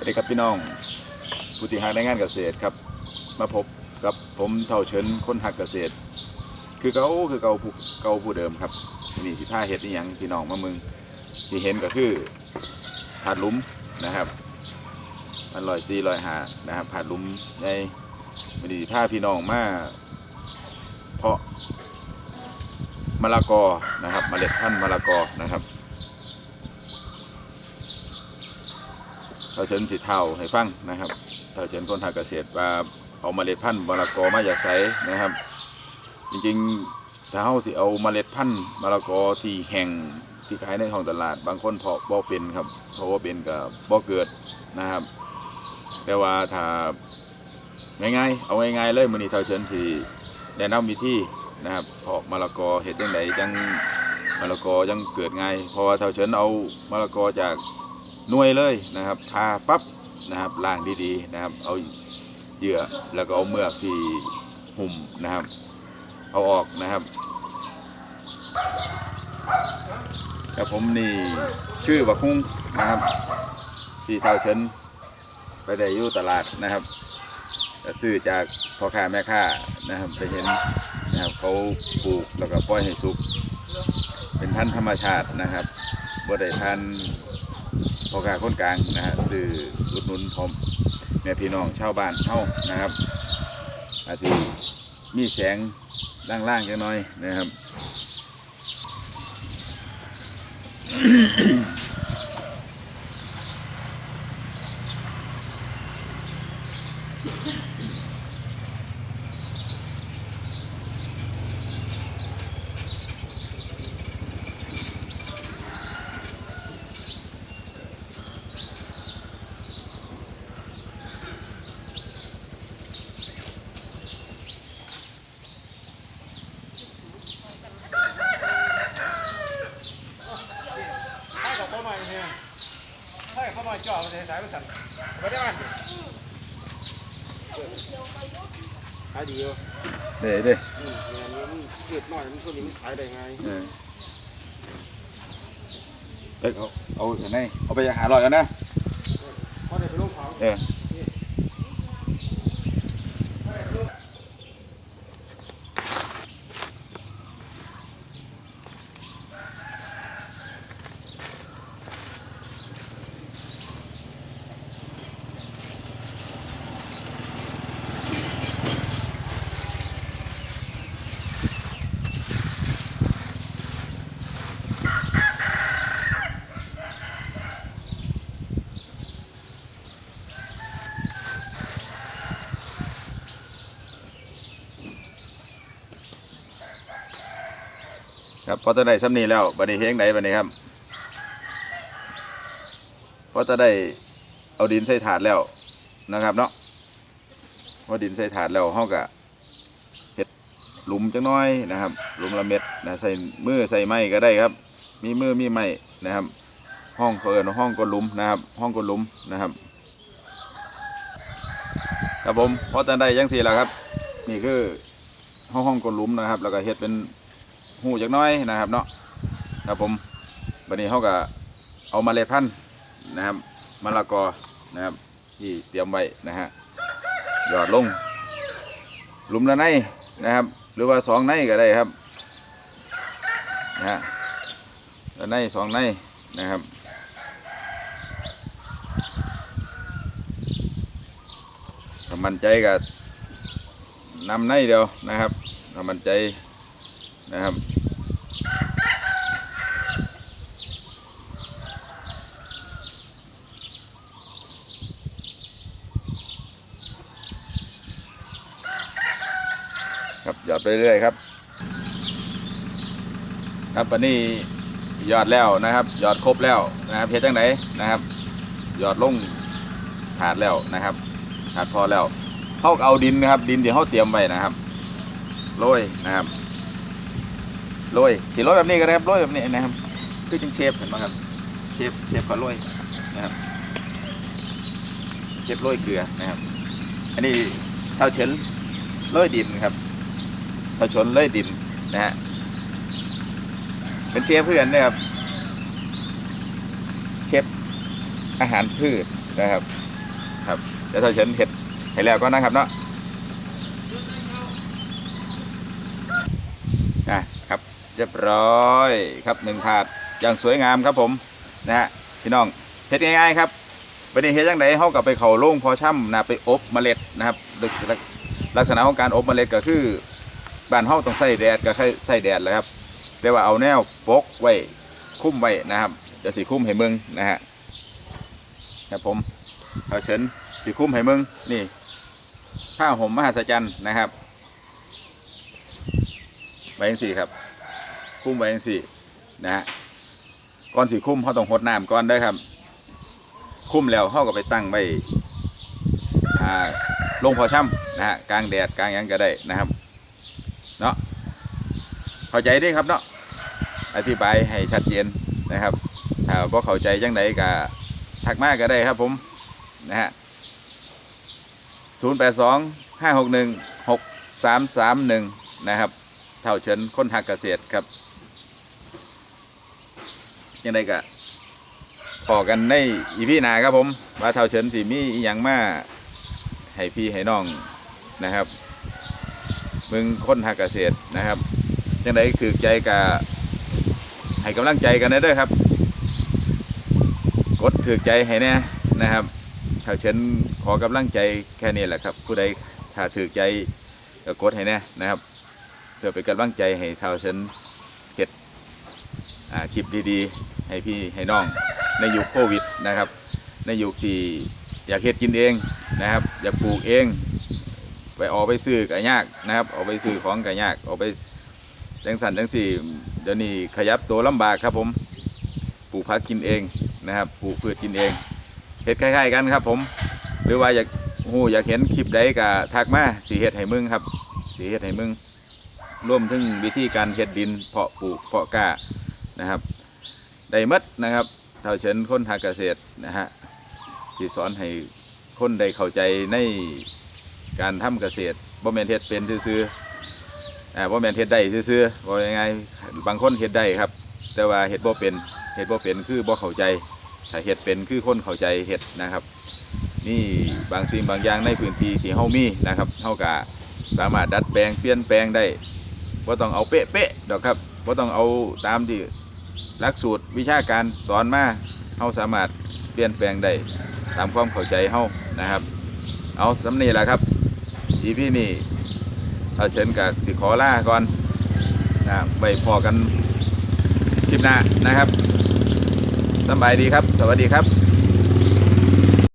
สวัสดีครับพี่น้อง ผู้ที่หาในงานเกษตรครับ มาพบกับผมเท่าเฉินคนหักเกษตร คือเก่าคือเก่าผู้เก่าผู้เดิมครับนี่สิผ้าเฮ็ดนี่ยังพี่น้องมามึงที่เห็นก็คือผาดลุมนะครับมันลอยซีลอยหานะครับผาดลุมในมันนี่ผ้าพี่น้องมาเพาะมะละกอนะครับเมล็ดพันธุ์มะละกอนะครับ เราเชิญสิเท่าให้ฟังนะครับเราเชิญคนทางเกษตรว่าเอาเมล็ดพันธุ์มะละกอมาจากไสนะครับ จริงๆถ้าเฮาสิเอาเมล็ดพันธุ์มะละกอที่แห้งที่ขายในท้องตลาด บางคนเพาะบ่เป็นครับเพราะว่าเป็นก็บ่เกิดนะครับ แต่ว่าถ้าง่ายๆเอาง่ายๆเลยมื้อนี้เท่าเชิญสิแนะนำวิธีนะครับเพาะมะละกอเฮ็ดจังไดจังมะละกอยังเกิดง่ายเพราะว่าเท่าเชิญเอามะละกอจาก หน่วยเลยนะครับทาปั๊บนะครับล้างดีๆนะครับ เอาเหยื่อแล้วก็เอาเมือกที่หุ่มนะครับ เอาออกนะครับแต่ผมนี่ชื่อบักฮุ้งนะครับที่เท่าเชิญไปได้อยู่ตลาดนะครับก็ซื้อจากพ่อค้าแม่ค้านะครับไปเห็นนะครับเขาปลูกแล้วก็ปล่อยให้สุก เป็นพันธุ์ธรรมชาตินะครับบ่ได้พันธุ์ พ่อค้าคนกลางนะฮะซื้ออุดหนุนพร้อมแม่พี่น้องชาวบ้านเท่านะครับอาจจะมีแสงล่างๆจังน้อยนะครับเขาหน่อยเนี่ยให้เขาหน่อยจ่อมาใส่สายมาสั่นไปได้มันขายดีอยู่เด้เด้อืมเนี่ยมันเกิดหน่อยมันตัวนี้มันขายได้ไงเออเอ้ยเอาเอาอันไหนเอาไปหาลอยกันนะพอได้ไปลงเผา เออ ครับพอจะได้สำนีแล้วบัดนี้เฮงไหนบัดนี้ครับพอจะได้เอาดินใส่ถาดแล้วนะครับเนาะพอดินใส่ถาดแล้วเฮาก็เฮ็ดหลุมจังน้อยนะครับหลุมละเม็ดนะใส่มือใส่ไม้ก็ได้ครับ มีมือมีไม้นะครับ ห้องเขาเอิ้นห้องกดหลุมนะครับ ห้องกดหลุมนะครับครับผมพอจะได้ยังสี่แล้วครับ นี่คือห้องห้องกดหลุมนะครับ แล้วก็เฮ็ดเป็น หูจักน้อยนะครับเนาะครับผมวันนี้เขาก็เอามาเมล็ดพันธุ์นะครับมะละกอนะครับที่เตรียมไว้นะฮะหยอดลงหลุมละในนะครับ หรือว่าสองในก็ได้ครับนะฮะละในสองในนะครับถ้ามันใจก็นำในเดียวนะครับถ้ามันใจนะครับ ครับหยอดไปเรื่อยครับ ครับวันนี้หยอดแล้วนะครับ หยอดครบแล้วนะครับเพียจังไหนนะครับ หยอดลงถาดแล้วนะครับถาดพอแล้วเขาก็เอาดินนะครับ ดินที่เขาเตรียมไว้นะครับโรยนะครับโรยสีโรยแบบนี้ก็ได้ครับโรยแบบนี้นะครับคือจังเชฟเห็นไหมครับเชฟเชฟก็โรยนะครับเชฟโรยเกลือนะครับ อันนี้เท่าเฉินโรยดินครับ เท่าชนโรยดินนะฮะเป็นเชฟเพื่อนนะครับเชฟอาหารพืชนะครับ ครับเดี๋ยวถ้าเชิญเห็ดให้แล้วก็นะครับเนาะอะครับเรียบร้อยครับหนึ่งถาดอย่างสวยงามครับผมนะฮะพี่น้องเฮ็ดง่ายๆครับไปในเฮ็ดจังไดเฮากับไปเข้าโรงพอช่ำนะไปอบเมล็ดนะครับลักษณะลักษณะของการอบเมล็ดก็คือ บ้านเฮาต้องใส่แดดก็ใส่ใส่แดดแหละครับ แต่ว่าเอาแนวปกไว้คุ้มไว้นะครับจะสิคุ้มให้มึงนะฮะครับผมเอาเชิญสิคุ้มให้มึงนี่ผ้าห่มมหัศจรรย์นะครับใบยังสี่ครับ คุ้มไว้ยังสี่นะฮะก่อนสีคุ้มเขาต้องหดน้ำก่อนเด้ครับ คุ้มแล้วเขาก็ไปตั้งไว้ลงพอช่ำนะฮะกลางแดดกลางยังก็ได้นะครับ เข้าใจด้ครับเนาะอธิบายให้ชัดเจนนะครับถ้าบ่เข้าใจจังไดก็ทักมาก็ได้ครับผมนะฮะ0 8 2 5 6 1 6 3 3 1นะครับเท่าเชิญคนหักเกษตรครับยังไงก็พอกันในอีพีหนาครับผมว่าเท่าเชิญสีมีอหย่างมาให้พี่ให้น้องนะครับมึงคนหักเกษตรนะครับ ยังไงถือใจกับให้กำลังใจกันนะด้อครับ กดถือใจให้แน่นะครับเท่าเชิญขอกำลังใจแค่นี้แหละครับ ผู้ใดถ้าถือใจก็กดให้แน่นะครับเพื่อเป็นกำลังใจให้เท่าฉันเห็ดคลิปดีๆ ให้พี่ให้น้องในยุคโควิดนะครับ ในยุคที่อยากเห็ดกินเองนะครับ อยากปลูกเอง ไปออกไปซื้อก็ยากนะครับ ออกไปซื้อของก็ยากออกไป จังสันจังสี่เดี๋ยวนี้ขยับตัวลำบากครับผมปลูกผักกินเองนะครับปลูกพืชกินเองเห็ดคล้ายๆกันครับผม หรือว่าอยากโอ้โหอยากเห็นคลิปใดก็ทักมาสีเห็ดให้มึงครับสีเห็ดให้มึงร่วมถึงวิธีการเฮ็ดดินเพาะปลูกเพาะกล้านะครับได้มัดนะครับเท่าเชิญคนทางเกษตรนะฮะที่สอนให้คนได้เข้าใจในการทำเกษตรบ่แม่นเฮ็ดเป็นซื่อๆ อ่าบ่แม่นเฮ็ดได้ซื่อๆบ่ยังไงบางคนเฮ็ดได้ครับ แต่ว่าเฮ็ดบ่เป็นเฮ็ดบ่เป็นคือบ่เข้าใจถ้าเฮ็ดเป็นคือคนเข้าใจเฮ็ดนะครับ นี่บางสิ่งบางอย่างในพื้นที่ที่เฮามีนะครับเฮาก็สามารถดัดแปลงเปลี่ยนแปลงได้ว่าต้องเอาเป๊ะๆดอกครับว่าต้องเอาตามที่หลักสูตรวิชาการสอนมาเฮาสามารถเปลี่ยนแปลงได้ตามความเข้าใจเฮานะครับ เอาสำนีแหละครับอีพี่นี่ เอาเชิญกับสิขอล่าก่อนนะไปพอกันคลิปหน้านะครับสบายดีครับ สวัสดีครับ